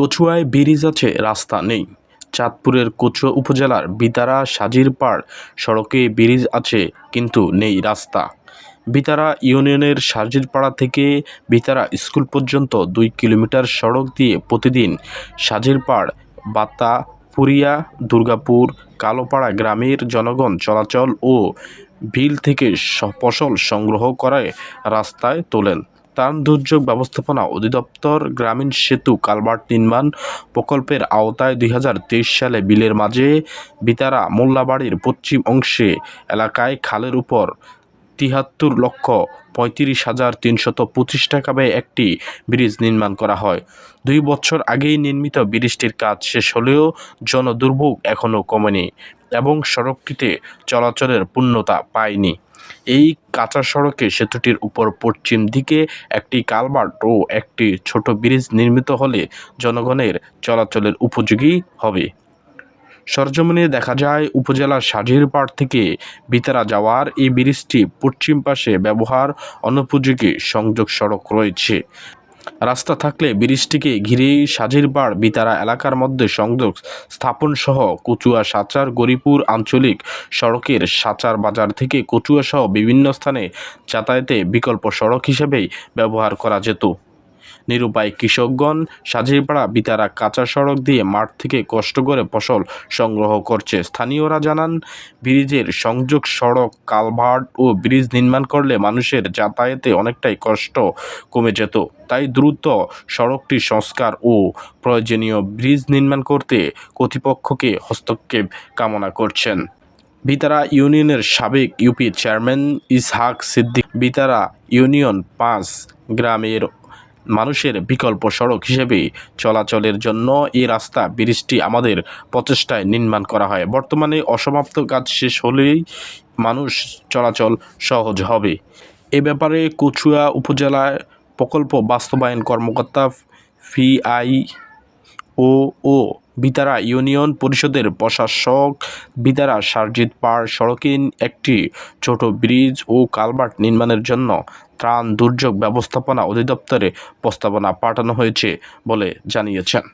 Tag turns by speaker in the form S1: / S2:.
S1: কচুয়ায় bridge আছে রাস্তা নেই। চাঁদপুরের কচুয়া উপজেলার বিতারা সাজিরপাড় সড়কে ব্রিজ আছে, কিন্তু নেই রাস্তা। বিতারা ইউনিয়নের সাজিরপাড়া থেকে বিতারা স্কুল পর্যন্ত দুই কিলোমিটার সড়ক দিয়ে প্রতিদিন সাজিরপাড় বাতা পুরিয়া দুর্গাপুর, কালোপাড়া গ্রামের জনগণ চলাচল ও বিল থেকে ফসল সংগ্রহ করে রাস্তায় তোলেন। ত্রাণ দুর্যোগ ব্যবস্থাপনা অধিদপ্তর গ্রামীণ সেতু কালভার্ট নির্মাণ প্রকল্পের আওতায় দুই হাজার তেইশ সালে বিলের মাঝে বিতারা মোল্লাবাড়ির পশ্চিম অংশে এলাকায় খালের উপর তিয়াত্তর লক্ষ পঁয়ত্রিশ হাজার তিনশত পঁচিশ টাকা ব্যয়ে একটি ব্রিজ নির্মাণ করা হয়। দুই বছর আগেই নির্মিত ব্রিজটির কাজ শেষ হলেও জনদুর্ভোগ এখনও কমেনি এবং সড়কটিতে চলাচলের পূর্ণতা পায়নি। এই কাঁচা সড়কে সেতুটির উপর পশ্চিম দিকে একটি কালভার্ট ও একটি ছোট ব্রিজ নির্মিত হলে জনগণের চলাচলের উপযোগী হবে। সরজমিনে দেখা যায় উপজেলার সাজিরপাড় থেকে বিতারা যাওয়ার এই ব্রিজটি পশ্চিম পাশে ব্যবহার অনুপযোগী সংযোগ সড়ক রয়েছে। রাস্তা থাকলে ব্রিজটিকে ঘিরেই সাজিরপাড় বিতারা এলাকার মধ্যে সংযোগ স্থাপন সহ কচুয়া সাচার, গরিপুর আঞ্চলিক সড়কের সাচার বাজার থেকে কচুয়া সহ বিভিন্ন স্থানে যাতায়াতে বিকল্প সড়ক হিসেবেই ব্যবহার করা যেত। নিরুপায় কৃষকগণ সাজিরপাড়া বিতারা কাঁচা সড়ক দিয়ে মাঠ থেকে কষ্ট করে ফসল সংগ্রহ করছে। স্থানীয়রা জানান, ব্রিজের সংযোগ সড়ক, কালভার্ট ও ব্রিজ নির্মাণ করলে মানুষের যাতায়াতে অনেকটাই কষ্ট কমে যেত। তাই দ্রুত সড়কটি সংস্কার ও প্রয়োজনীয় ব্রিজ নির্মাণ করতে কর্তৃপক্ষকে হস্তক্ষেপ কামনা করছেন। বিতারা ইউনিয়নের সাবেক UP chairman Ishaq Siddique, Bitara union পাঁচ গ্রামের মানুষের বিকল্প সড়ক হিসেবে চলাচলের জন্য এই রাস্তা, ব্রিজটি আমাদের প্রচেষ্টায় নির্মাণ করা হয়। বর্তমানে অসমাপ্ত কাজ শেষ হলেই মানুষ চলাচল সহজ হবে। এ ব্যাপারে কচুয়া উপজেলায় প্রকল্প বাস্তবায়ন কর্মকর্তা ফিআই ও ও। বিতারা ইউনিয়ন পরিষদের প্রশাসক বিতারা সার্জিত পাড় সড়কে একটি ছোট ব্রিজ ও কালভার্ট নির্মাণের জন্য ত্রাণ দুর্যোগ ব্যবস্থাপনা অধিদপ্তরে প্রস্তাবনা পাঠানো হয়েছে বলে জানিয়েছেন।